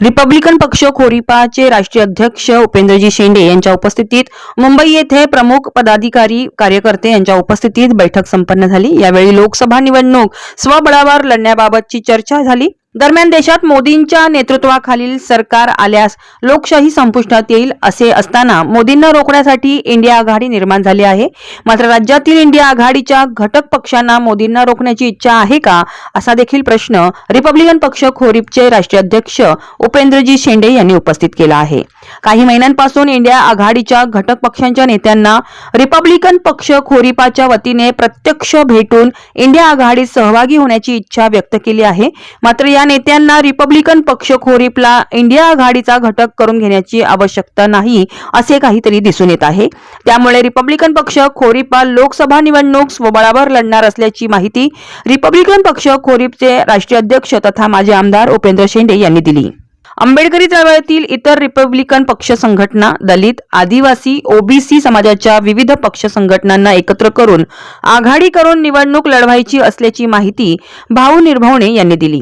Republican पक्ष खोरिपाचे राष्ट्रीय अध्यक्ष उपेंद्रजी शेंडे यांच्या उपस्थितीत मुंबई येथे प्रमुख पदाधिकारी कार्यकर्ते यांच्या उपस्थितीत बैठक संपन्न झाली. यावेळी लोकसभा निवडणूक स्वबळावर लढण्याबाबतची चर्चा झाली. दरम्यान देशात मोदींच्या नेतृत्वाखालील सरकार आल्यास लोकशाही संपुष्टात येईल असे असताना मोदींना रोखण्यासाठी इंडिया आघाडी निर्माण झाली आहे. मात्र राज्यातील इंडिया आघाडीच्या घटक पक्षांना मोदींना रोखण्याची इच्छा आहे का असा देखील प्रश्न रिपब्लिकन पक्ष खोरीपचे राष्ट्रीय अध्यक्ष उपेंद्रजी शेंडे यांनी उपस्थित केला आहे. काही महिन्यांपासून इंडिया आघाडीच्या घटक पक्षांच्या नेत्यांना रिपब्लिकन पक्ष खोरीपाच्या वतीने प्रत्यक्ष भेटून इंडिया आघाडीत सहभागी होण्याची इच्छा व्यक्त केली आहे. मात्र या नेत्यांना रिपब्लिकन पक्ष खोरीपला इंडिया आघाडीचा घटक करून घेण्याची आवश्यकता नाही असे काहीतरी दिसून येत आहे. त्यामुळे रिपब्लिकन पक्ष खोरीपा लोकसभा निवडणूक स्वबळावर लढणार असल्याची माहिती रिपब्लिकन पक्ष खोरीपचे राष्ट्रीय अध्यक्ष तथा माजी आमदार उपेंद्र शेंडे यांनी दिली. आंबेडकरी चळवळीतील इतर रिपब्लिकन पक्ष संघटना दलित आदिवासी ओबीसी समाजाच्या विविध पक्ष संघटनांना एकत्र करून आघाडी करून निवडणूक लढवायची असल्याची माहिती भाऊ निर्भवणे यांनी दिली.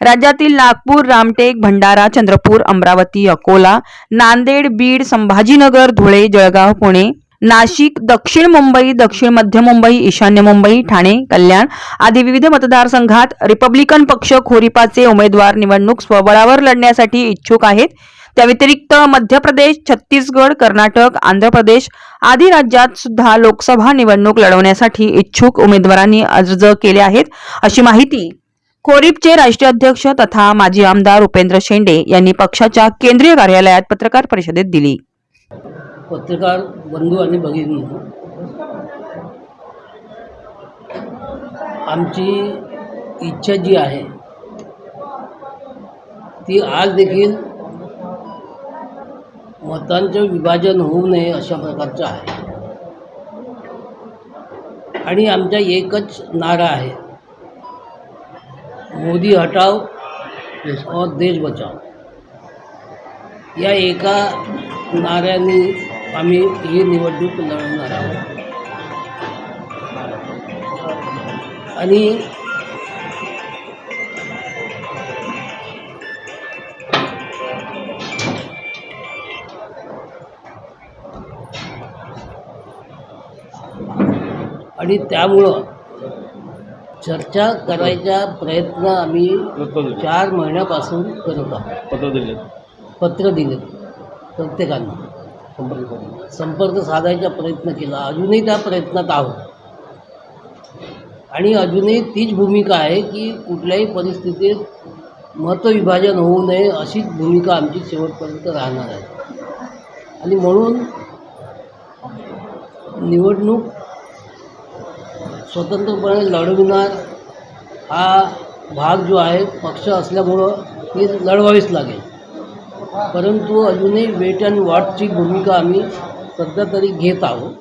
राज्यातील नागपूर रामटेक भंडारा चंद्रपूर अमरावती अकोला नांदेड बीड संभाजीनगर धुळे जळगाव पुणे नाशिक दक्षिण मुंबई दक्षिण मध्य मुंबई ईशान्य मुंबई ठाणे कल्याण आदी विविध मतदारसंघात रिपब्लिकन पक्ष खोरिपाचे उमेदवार निवडणूक स्वबळावर लढण्यासाठी इच्छुक आहेत. त्या व्यतिरिक्त मध्य प्रदेश छत्तीसगड कर्नाटक आंध्र प्रदेश आदी राज्यात सुद्धा लोकसभा निवडणूक लढवण्यासाठी इच्छुक उमेदवारांनी अर्ज केले आहेत. अशी माहिती खोरीपचे राष्ट्रीय अध्यक्ष तथा माजी आमदार उपेंद्र शेंडे यांनी पक्षाच्या केंद्रीय कार्यालयात पत्रकार परिषदेत दिली. पत्रकार बंधू आणि भगिनी आमची इच्छा जी आहे ती आज देखील मतांचं विभाजन होऊ नये अशा प्रकारचं आहे. आणि आमचा एकच नारा आहे मोदी हटाव और देश बचाव. या एका नाऱ्याने आम्ही ही निवडणूक लढवणार आहोत. आणि आणि त्यामुळं चर्चा करायचा प्रयत्न आम्ही चार महिन्यापासून करत आहोत. पत्र दिले पत्र दिले प्रत्येकांना. संपर्क साधायचा प्रयत्न केला. अजूनही त्या प्रयत्नात आहोत. आणि अजूनही तीच भूमिका आहे की कुठल्याही परिस्थितीत मतविभाजन होऊ नये अशीच भूमिका आमची शेवटपर्यंत राहणार आहे. आणि म्हणून निवडणूक स्वतंत्रपणे लढविणार हा भाग जो आहे पक्ष असल्यामुळं ती लढवावीच लागेल. परंतु अजूनही वेट अँड वॉटची भूमिका आम्ही सध्या तरी घेत आहोत.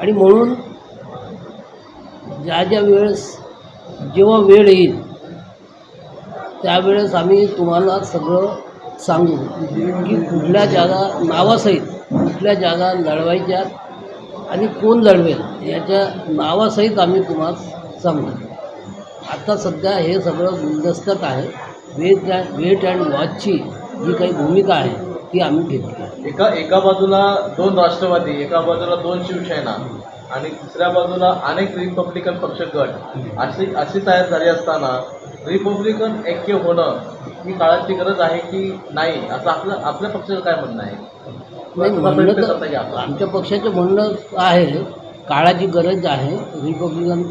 आणि म्हणून ज्या ज्या वेळेस जेव्हा वेळ येईल त्यावेळेस आम्ही तुम्हाला सगळं सांगू की कुठल्या जागा नावासहित कुठल्या जागा लढवायच्या आणि कोण लढवेल याच्या नावासहित आम्ही तुम्हाला सांगू. आता सध्या हे सगळं गुलदस्त्यात आहे. वेट अँड वेट अँड वॉचची जी काही भूमिका आहे ती आम्ही घेतली एका एका बाजूला दोन राष्ट्रवादी एका बाजूला दोन शिवसेना आणि दुसऱ्या बाजूला अनेक रिपब्लिकन पक्ष गट. अशी अशी तयार झाली असताना रिपब्लिकन ऐक्य होणं ही काळाची गरज आहे की नाही? असं आपलं आपल्या पक्षाचं काय म्हणणं आहे? आमच्या पक्षाचं म्हणणं आहे काळाची गरज आहे रिपब्लिकन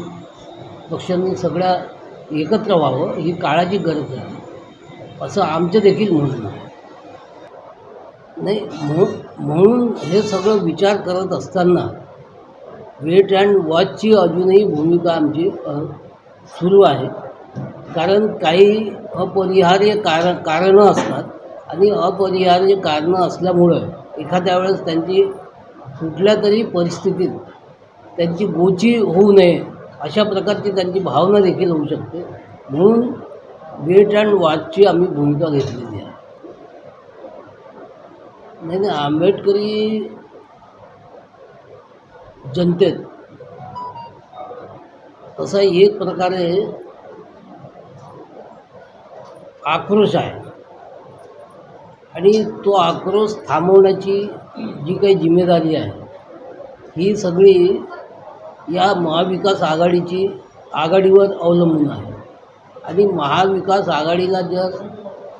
पक्षांनी सगळ्या एकत्र व्हावं ही काळाची गरज आहे. असं आमचं देखील म्हणणं नाही म्हणून हे सगळं विचार करत असताना वेट अँड वॉचची अजूनही भूमिका आमची सुरू आहे. कारण काही अपरिहार्य कारण कारणं असतात आणि अपरिहार्य कारणं असल्यामुळं एखाद्या वेळेस त्यांची कुठल्या तरी परिस्थितीत त्यांची गोची होऊ नये अशा प्रकारची त्यांची भावना देखील होऊ शकते. म्हणून वेट अँड वॉचची आम्ही भूमिका घेतलेली आहे. नाही नाही आंबेडकरी जनतेत तसा एक प्रकारे आक्रोश आहे. आणि तो आक्रोश थांबवण्याची जी काही जिम्मेदारी आहे ही सगळी या महाविकास आघाडीची आघाडीवर अवलंबून आहे. आणि महाविकास आघाडीला जर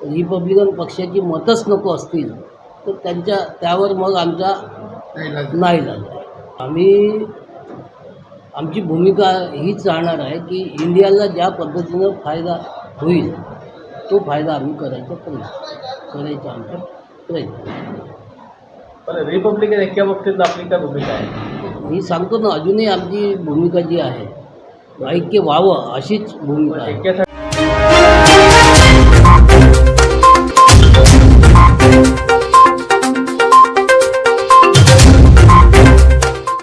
रिपब्लिकन पक्षाची मतच नको असतील तर त्यांच्या त्यावर मग आमचा नाही झाला आम्ही आमची भूमिका हीच राहणार आहे की इंडियाला ज्या पद्धतीनं फायदा होईल तो फायदा आम्ही करायचा प्रयत्न करायचा आमचा प्रयत्न. पण रिपब्लिकन ऐक्याबाबतीत आपली काय भूमिका आहे? मी सांगतो ना अजूनही आमची भूमिका जी आहे ऐक्य व्हावं अशीच भूमिका आहे. ऐक्यासाठी